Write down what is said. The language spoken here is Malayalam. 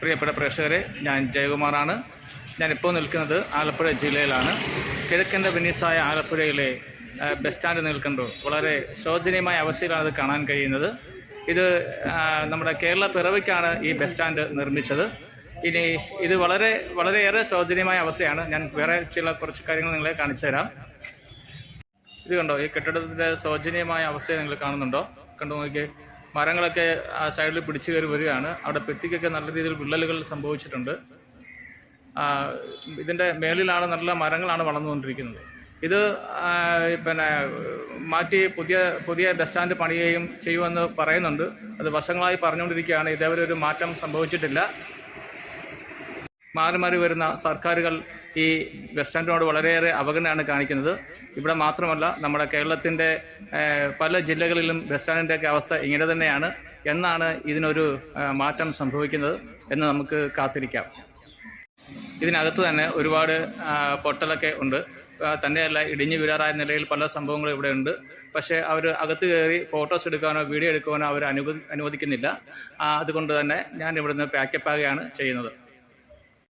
പ്രിയപ്പെട്ട പ്രേക്ഷകരെ ഞാൻ ജയകുമാറാണ്. ഞാനിപ്പോൾ നിൽക്കുന്നത് ആലപ്പുഴ ജില്ലയിലാണ്. കിഴക്കന്റെ വെനീസായ ആലപ്പുഴയിലെ ബസ് സ്റ്റാൻഡ് നിൽക്കുമ്പോൾ വളരെ ശോചനീയമായ അവസ്ഥയിലാണ് അത് കാണാൻ കഴിയുന്നത്. ഇത് നമ്മുടെ കേരള പിറവിക്കാണ് ഈ ബസ് സ്റ്റാൻഡ് നിർമ്മിച്ചത്. ഇനി ഇത് വളരെ വളരെയേറെ ശോചനീയമായ അവസ്ഥയാണ്. ഞാൻ വേറെ ചില കുറച്ച് കാര്യങ്ങൾ നിങ്ങളെ കാണിച്ചു തരാം. ഇത് കണ്ടോ? ഈ കെട്ടിടത്തിന്റെ ശോചനീയമായ അവസ്ഥ നിങ്ങൾ കാണുന്നുണ്ടോ? കണ്ടു നോക്കിയേ. മരങ്ങളൊക്കെ ആ സൈഡിൽ പിടിച്ചു കയറി വരികയാണ്. അവിടെ പെത്തിക്കൊക്കെ നല്ല രീതിയിൽ വിള്ളലുകൾ സംഭവിച്ചിട്ടുണ്ട്. ഇതിന്റെ മേളിലാണ് നല്ല മരങ്ങളാണ് വളർന്നുകൊണ്ടിരിക്കുന്നത്. ഇത് പിന്നെ മാറ്റി പുതിയ പുതിയ ബസ് സ്റ്റാൻഡ് പണിയുകയും ചെയ്യുമെന്ന് പറയുന്നുണ്ട്. അത് വർഷങ്ങളായി പറഞ്ഞുകൊണ്ടിരിക്കുകയാണ്. ഇതേവരെ ഒരു മാറ്റം സംഭവിച്ചിട്ടില്ല. മാറി മാറി വരുന്ന സർക്കാരുകൾ ഈ വെസ്റ്റേണിനോട് വളരെയേറെ അവഗണനയാണ് കാണിക്കുന്നത്. ഇവിടെ മാത്രമല്ല നമ്മുടെ കേരളത്തിന്റെ പല ജില്ലകളിലും ബസ് സ്റ്റാൻഡിന്റെയൊക്കെ അവസ്ഥ ഇങ്ങനെ തന്നെയാണ്. എന്നാണ് ഇതിനൊരു മാറ്റം സംഭവിക്കുന്നത് എന്ന് നമുക്ക് കാത്തിരിക്കാം. ഇതിനകത്ത് തന്നെ ഒരുപാട് പൊട്ടലൊക്കെ ഉണ്ട്. തന്നെയല്ല ഇടിഞ്ഞു വീഴാറായ നിലയിൽ പല സംഭവങ്ങളും ഇവിടെ ഉണ്ട്. പക്ഷേ അവർ അകത്ത് കയറി ഫോട്ടോസ് എടുക്കാനോ വീഡിയോ എടുക്കാനോ അവർ അനുവദി അനുവദിക്കുന്നില്ല. അതുകൊണ്ട് തന്നെ ഞാൻ ഇവിടുന്ന് പാക്കപ്പ് ആകുകയാണ് ചെയ്യുന്നത്.